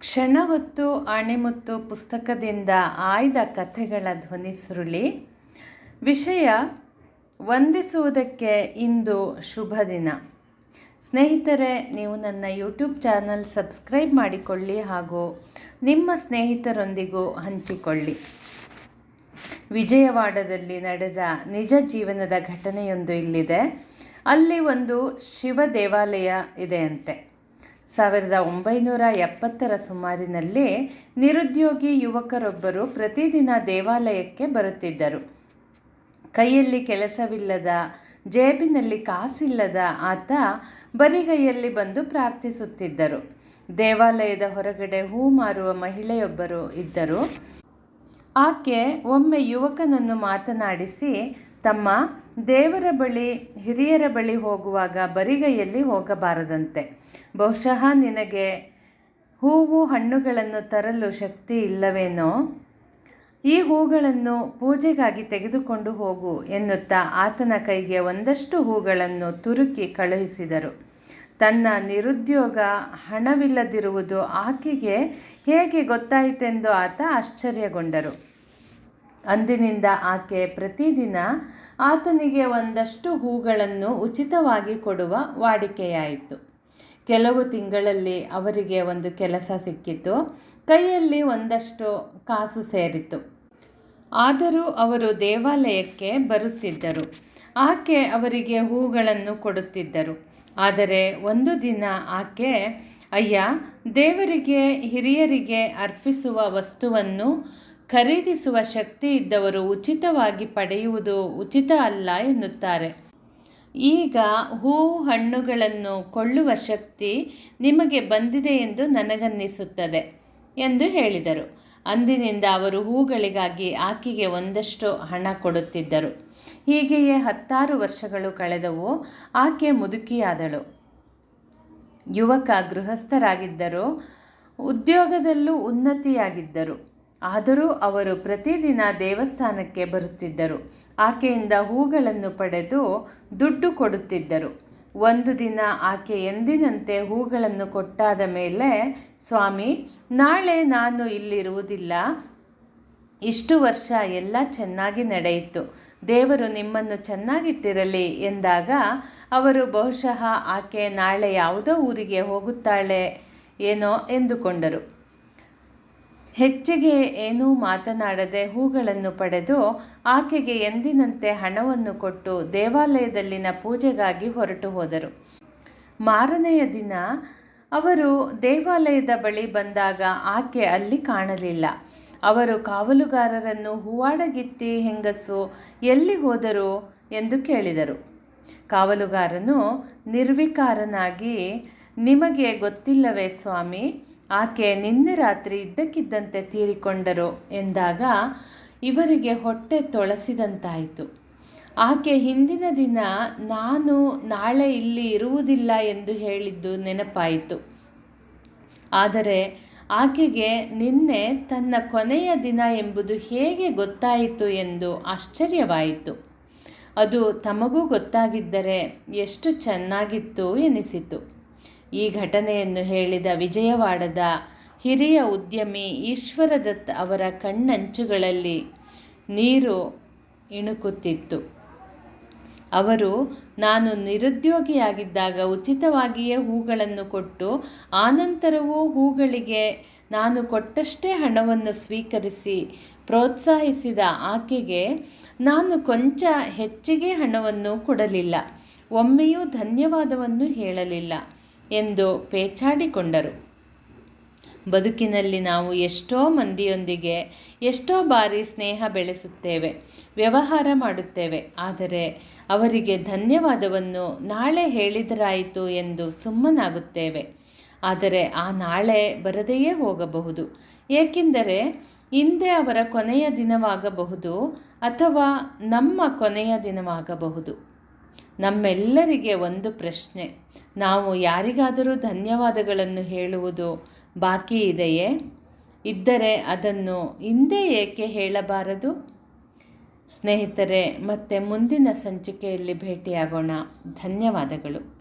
ಕ್ಷಣ ಹೊತ್ತು ಆಣೆಮುತ್ತು ಪುಸ್ತಕದಿಂದ ಆಯ್ದ ಕಥೆಗಳ ಧ್ವನಿ ಸುರುಳಿ, ವಿಷಯ ವಂದಿಸುವುದಕ್ಕೆ ಇಂದು ಶುಭ ದಿನ. ಸ್ನೇಹಿತರೆ, ನೀವು ನನ್ನ ಯೂಟ್ಯೂಬ್ ಚಾನಲ್ ಸಬ್ಸ್ಕ್ರೈಬ್ ಮಾಡಿಕೊಳ್ಳಿ ಹಾಗೂ ನಿಮ್ಮ ಸ್ನೇಹಿತರೊಂದಿಗೂ ಹಂಚಿಕೊಳ್ಳಿ. ವಿಜಯವಾಡದಲ್ಲಿ ನಡೆದ ನಿಜ ಜೀವನದ ಘಟನೆಯೊಂದು ಇಲ್ಲಿದೆ. ಅಲ್ಲಿ ಒಂದು ಶಿವ ದೇವಾಲಯ ಇದೆಯಂತೆ. ಸಾವಿರದ ಒಂಬೈನೂರ ಎಪ್ಪತ್ತರ ಸುಮಾರಿನಲ್ಲಿ ನಿರುದ್ಯೋಗಿ ಯುವಕರೊಬ್ಬರು ಪ್ರತಿದಿನ ದೇವಾಲಯಕ್ಕೆ ಬರುತ್ತಿದ್ದರು. ಕೈಯಲ್ಲಿ ಕೆಲಸವಿಲ್ಲದ, ಜೇಬಿನಲ್ಲಿ ಕಾಸಿಲ್ಲದ ಆತ ಬರಿಗೈಯಲ್ಲಿ ಬಂದು ಪ್ರಾರ್ಥಿಸುತ್ತಿದ್ದರು. ದೇವಾಲಯದ ಹೊರಗಡೆ ಹೂ ಮಾರುವ ಮಹಿಳೆಯೊಬ್ಬರು ಇದ್ದರು. ಆಕೆ ಒಮ್ಮೆ ಯುವಕನನ್ನು ಮಾತನಾಡಿಸಿ, ತಮ್ಮ ದೇವರ ಬಳಿ, ಹಿರಿಯರ ಬಳಿ ಹೋಗುವಾಗ ಬರಿಗೈಯಲ್ಲಿ ಹೋಗಬಾರದಂತೆ. ಬಹುಶಃ ನಿನಗೆ ಹೂವು ಹಣ್ಣುಗಳನ್ನು ತರಲು ಶಕ್ತಿ ಇಲ್ಲವೇನೋ? ಈ ಹೂಗಳನ್ನು ಪೂಜೆಗಾಗಿ ತೆಗೆದುಕೊಂಡು ಹೋಗು ಎನ್ನುತ್ತಾ ಆತನ ಕೈಗೆ ಒಂದಷ್ಟು ಹೂಗಳನ್ನು ತುರುಕಿ ಕಳುಹಿಸಿದರು. ತನ್ನ ನಿರುದ್ಯೋಗ ಹಣವಿಲ್ಲದಿರುವುದು ಆಕೆಗೆ ಹೇಗೆ ಗೊತ್ತಾಯಿತೆಂದು ಆತ ಆಶ್ಚರ್ಯಗೊಂಡರು. ಅಂದಿನಿಂದ ಆಕೆ ಪ್ರತಿದಿನ ಆತನಿಗೆ ಒಂದಷ್ಟು ಹೂಗಳನ್ನು ಉಚಿತವಾಗಿ ಕೊಡುವ ವಾಡಿಕೆಯಾಯಿತು. ಕೆಲವು ತಿಂಗಳಲ್ಲಿ ಅವರಿಗೆ ಒಂದು ಕೆಲಸ ಸಿಕ್ಕಿತು. ಕೈಯಲ್ಲಿ ಒಂದಷ್ಟು ಕಾಸು ಸೇರಿತು. ಆದರೂ ಅವರು ದೇವಾಲಯಕ್ಕೆ ಬರುತ್ತಿದ್ದರು. ಆಕೆ ಅವರಿಗೆ ಹೂಗಳನ್ನು ಕೊಡುತ್ತಿದ್ದರು. ಆದರೆ ಒಂದು ದಿನ ಆಕೆ, ಅಯ್ಯ, ದೇವರಿಗೆ, ಹಿರಿಯರಿಗೆ ಅರ್ಪಿಸುವ ವಸ್ತುವನ್ನು ಖರೀದಿಸುವ ಶಕ್ತಿ ಇದ್ದವರು ಉಚಿತವಾಗಿ ಪಡೆಯುವುದು ಉಚಿತ ಅಲ್ಲ ಎನ್ನುತ್ತಾರೆ. ಈಗ ಹೂ ಹಣ್ಣುಗಳನ್ನು ಕೊಳ್ಳುವ ಶಕ್ತಿ ನಿಮಗೆ ಬಂದಿದೆ ಎಂದು ನನಗನ್ನಿಸುತ್ತದೆ ಎಂದು ಹೇಳಿದರು. ಅಂದಿನಿಂದ ಅವರು ಹೂಗಳಿಗಾಗಿ ಆಕೆಗೆ ಒಂದಷ್ಟು ಹಣ ಕೊಡುತ್ತಿದ್ದರು. ಹೀಗೆಯೇ ಹತ್ತಾರು ವರ್ಷಗಳು ಕಳೆದವು, ಆಕೆ ಮುದುಕಿಯಾದಳು. ಯುವಕ ಗೃಹಸ್ಥರಾಗಿದ್ದರು ಉದ್ಯೋಗದಲ್ಲೂ ಉನ್ನತಿಯಾಗಿದ್ದರು. ಆದರೂ ಅವರು ಪ್ರತಿದಿನ ದೇವಸ್ಥಾನಕ್ಕೆ ಬರುತ್ತಿದ್ದರು. ಆಕೆಯಿಂದ ಹೂಗಳನ್ನು ಪಡೆದು ದುಡ್ಡು ಕೊಡುತ್ತಿದ್ದರು. ಒಂದು ದಿನ ಆಕೆ ಎಂದಿನಂತೆ ಹೂಗಳನ್ನು ಕೊಟ್ಟಾದ ಮೇಲೆ, ಸ್ವಾಮಿ, ನಾಳೆ ನಾನು ಇಲ್ಲಿರುವುದಿಲ್ಲ. ಇಷ್ಟು ವರ್ಷ ಎಲ್ಲ ಚೆನ್ನಾಗಿ ನಡೆಯಿತು. ದೇವರು ನಿಮ್ಮನ್ನು ಚೆನ್ನಾಗಿಟ್ಟಿರಲಿ ಎಂದಾಗ ಅವರು ಬಹುಶಃ ಆಕೆ ನಾಳೆ ಯಾವುದೋ ಊರಿಗೆ ಹೋಗುತ್ತಾಳೆ ಏನೋ ಎಂದುಕೊಂಡರು. ಹೆಚ್ಚಿಗೆ ಏನೂ ಮಾತನಾಡದೆ ಹೂಗಳನ್ನು ಪಡೆದು ಆಕೆಗೆ ಎಂದಿನಂತೆ ಹಣವನ್ನು ಕೊಟ್ಟು ದೇವಾಲಯದಲ್ಲಿನ ಪೂಜೆಗಾಗಿ ಹೊರಟು ಹೋದರು. ಮಾರನೆಯ ದಿನ ಅವರು ದೇವಾಲಯದ ಬಳಿ ಬಂದಾಗ ಆಕೆ ಅಲ್ಲಿ ಕಾಣಲಿಲ್ಲ. ಅವರು ಕಾವಲುಗಾರರನ್ನು ಹೂವಾಡಗಿತ್ತಿ ಹೆಂಗಸು ಎಲ್ಲಿ ಹೋದರು ಎಂದು ಕೇಳಿದರು. ಕಾವಲುಗಾರನು ನಿರ್ವಿಕಾರನಾಗಿ, ನಿಮಗೆ ಗೊತ್ತಿಲ್ಲವೇ ಸ್ವಾಮಿ ಆಕೆ ನಿನ್ನೆ ರಾತ್ರಿ ಇದ್ದಕ್ಕಿದ್ದಂತೆ ತೀರಿಕೊಂಡರು ಎಂದಾಗ ಇವರಿಗೆ ಹೊಟ್ಟೆ ತೊಳಸಿದಂತಾಯಿತು. ಆಕೆ ಹಿಂದಿನ ದಿನ, ನಾನು ನಾಳೆ ಇಲ್ಲಿ ಇರುವುದಿಲ್ಲ ಎಂದು ಹೇಳಿದ್ದು ನೆನಪಾಯಿತು. ಆದರೆ ಆಕೆಗೆ ನಿನ್ನೆ ತನ್ನ ಕೊನೆಯ ದಿನ ಎಂಬುದು ಹೇಗೆ ಗೊತ್ತಾಯಿತು ಎಂದು ಆಶ್ಚರ್ಯವಾಯಿತು. ಅದು ತಮಗೂ ಗೊತ್ತಾಗಿದ್ದರೆ ಎಷ್ಟು ಚೆನ್ನಾಗಿತ್ತು ಎನಿಸಿತು. ಈ ಘಟನೆಯನ್ನು ಹೇಳಿದ ವಿಜಯವಾಡದ ಹಿರಿಯ ಉದ್ಯಮಿ ಈಶ್ವರದತ್ ಅವರ ಕಣ್ಣಂಚುಗಳಲ್ಲಿ ನೀರು ಇಣುಕುತ್ತಿತ್ತು. ಅವರು, ನಾನು ನಿರುದ್ಯೋಗಿಯಾಗಿದ್ದಾಗ ಉಚಿತವಾಗಿಯೇ ಹೂಗಳನ್ನು ಕೊಟ್ಟು, ಆನಂತರವೂ ಹೂಗಳಿಗೆ ನಾನು ಕೊಟ್ಟಷ್ಟೇ ಹಣವನ್ನು ಸ್ವೀಕರಿಸಿ ಪ್ರೋತ್ಸಾಹಿಸಿದ ಆಕೆಗೆ ನಾನು ಕೊಂಚ ಹೆಚ್ಚಿಗೆ ಹಣವನ್ನು ಕೊಡಲಿಲ್ಲ. ಒಮ್ಮೆಯೂ ಧನ್ಯವಾದವನ್ನು ಹೇಳಲಿಲ್ಲ. ಎಂದು ಪೇಚಾಡಿಕೊಂಡರು. ಬದುಕಿನಲ್ಲಿ ನಾವು ಎಷ್ಟೋ ಮಂದಿಯೊಂದಿಗೆ ಎಷ್ಟೋ ಬಾರಿ ಸ್ನೇಹ ಬೆಳೆಸುತ್ತೇವೆ, ವ್ಯವಹಾರ ಮಾಡುತ್ತೇವೆ, ಆದರೆ ಅವರಿಗೆ ಧನ್ಯವಾದವನ್ನು ನಾಳೆ ಹೇಳಿದರಾಯಿತು ಎಂದು ಸುಮ್ಮನಾಗುತ್ತೇವೆ. ಆದರೆ ಆ ನಾಳೆ ಬರದೆಯೇ ಹೋಗಬಹುದು. ಏಕೆಂದರೆ ಹಿಂದೆ ಅವರ ಕೊನೆಯ ದಿನವಾಗಬಹುದು ಅಥವಾ ನಮ್ಮ ಕೊನೆಯ ದಿನವಾಗಬಹುದು. ನಮ್ಮೆಲ್ಲರಿಗೆ ಒಂದು ಪ್ರಶ್ನೆ. ನಾವು ಯಾರಿಗಾದರೂ ಧನ್ಯವಾದಗಳನ್ನು ಹೇಳುವುದು ಬಾಕಿ ಇದೆಯೇ? ಇದ್ದರೆ ಅದನ್ನು ಹಿಂದೆ ಏಕೆ ಹೇಳಬಾರದು? ಸ್ನೇಹಿತರೆ, ಮತ್ತೆ ಮುಂದಿನ ಸಂಚಿಕೆಯಲ್ಲಿ ಭೇಟಿಯಾಗೋಣ. ಧನ್ಯವಾದಗಳು.